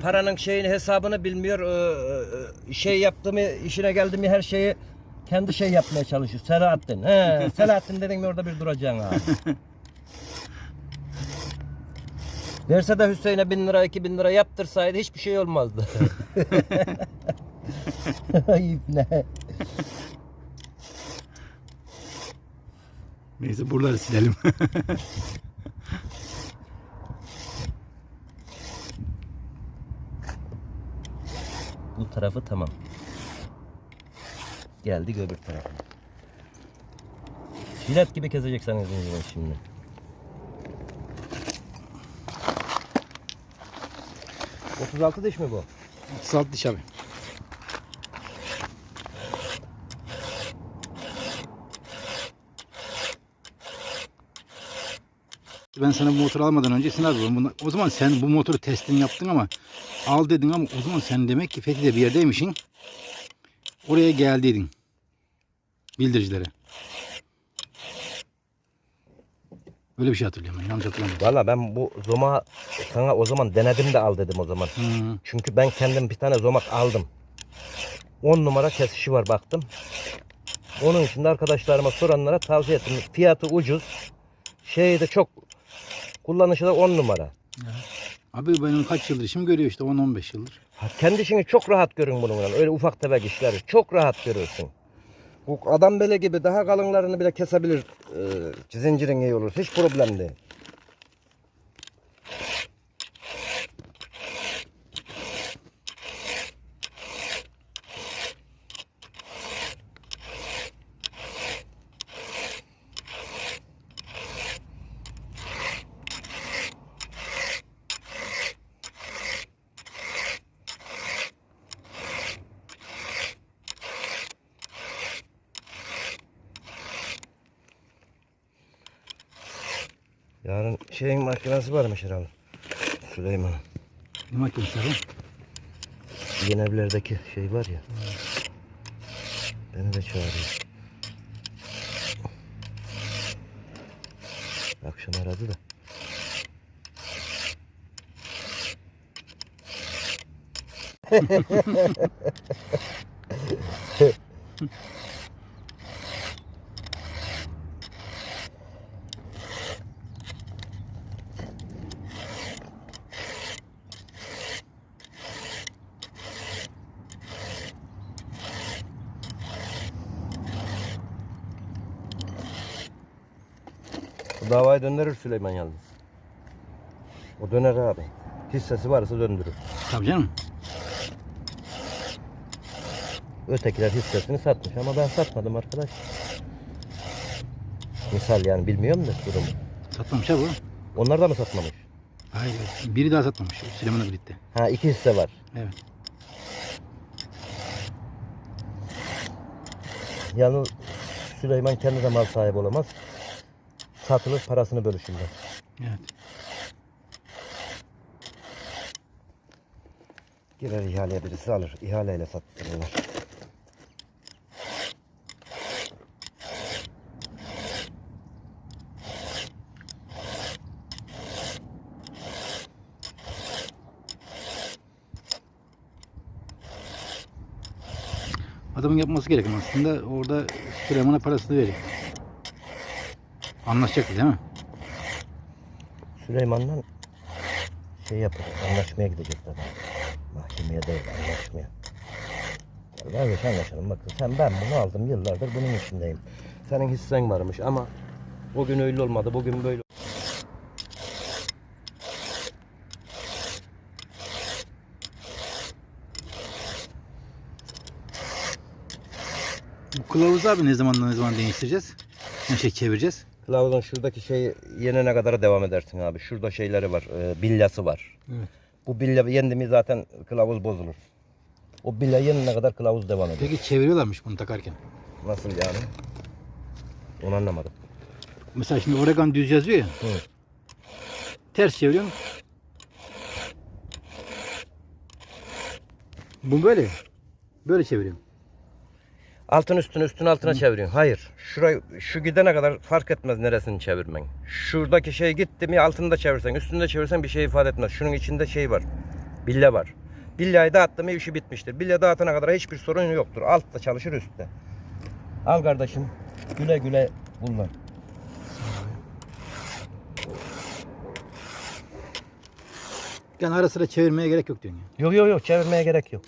paranın şeyini hesabını bilmiyor. Ee, e, şey yaptı mı işine geldi mi her şeyi kendi şey yapmaya çalışıyor. Selahattin. He, Selahattin dedin mi orada bir duracaksın abi. Verse de Hüseyin'e bin lira iki bin lira yaptırsaydı hiçbir şey olmazdı. Ayıp ne? Neyse buraları silelim. Bu tarafı tamam. Geldik öbür tarafa. Jilet gibi keseceksiniz zincirini şimdi. ...36 diş mi bu? Salt diş abi. Ben sana bu motoru almadan önce Sinan abi bunu- o zaman sen bu motoru testini yaptın ama al dedin ama o zaman sen demek ki Fethi'de bir yerdeymişsin. Oraya geldiydin. Bildiricilere. Öyle bir şey hatırlıyorum ben. Yanlış hatırlamıyorum. Valla ben bu zoma sana o zaman denedim de al dedim o zaman. Hı. Çünkü ben kendim bir tane zomak aldım. 10 numara kesişi var baktım. Onun için de arkadaşlarıma soranlara tavsiye ettim. Fiyatı ucuz. Şeyi de çok kullanışı da 10 numara. Abi benim kaç yıldır işimi görüyor işte 10-15 yıldır. Ha, Kendi işini çok rahat görün bununla. Öyle ufak tefek işleri çok rahat görürsün. Bu adam bele gibi daha kalınlarını bile kesebilir. Ee, zincirin iyi olur. Hiç problem değil. Yarın şeyin makinesi varmış herhalde. Süleyman'ın. Ne makinesi abi? Yeni evlerdeki şey var ya. Beni de çağırıyor. Akşam aradı da. Bu davayı döndürür Süleyman yalnız. O döner abi. Hissesi varsa döndürür. Tabii canım. Ötekiler hissesini satmış ama ben satmadım arkadaş. Misal yani bilmiyorum da durumu. Satmamış abi o. Onlar da mı satmamış? Hayır. Biri daha satmamış. Süleyman'la birlikte. Ha iki hisse var. Evet. Yalnız Süleyman kendi de mal sahibi olamaz. Satılır parasını bölüşürler. Evet. Girer ihaleye birisi alır. İhaleyle sattırırlar. Adamın yapması gereken aslında orada Süleyman'a parasını veriyor. Anlaşacaktı değil mi? Süleyman'dan şey yapacak. Anlaşmaya gidecek adam. Mahkemeye değil anlaşmaya. Kardeş anlaşalım bakın sen ben bunu aldım yıllardır bunun içindeyim. Senin hissen varmış ama o gün öyle olmadı bugün böyle. Bu kılavuzu abi ne zaman ne zaman değiştireceğiz? Ne şey çevireceğiz? Kılavuzun şuradaki şeyi yenene kadar devam edersin abi. Şurada şeyleri var, e, bilyası var. Evet. Bu bilya yendi mi zaten kılavuz bozulur. O bilya yenene kadar kılavuz devam eder. Peki çeviriyorlarmış bunu takarken. Nasıl yani? Onu anlamadım. Mesela şimdi Oregon düz yazıyor ya. Hı. Ters çeviriyorsun. Bu böyle. Böyle çeviriyorum. Altın üstüne üstün altına çeviriyorsun. Hayır. Şurayı şu gidene kadar fark etmez neresini çevirmen. Şuradaki şey gitti mi altını da çevirsen, üstünde çevirsen bir şey ifade etmez. Şunun içinde şey var. Bille var. Bilyayı dağıttım mı işi bitmiştir. Bilye dağıtana kadar hiçbir sorun yoktur. Altta çalışır üstte. Al kardeşim. Güle güle kullan. Yani ara sıra çevirmeye gerek yok diyorsun. ya. Yok yok yok çevirmeye gerek yok.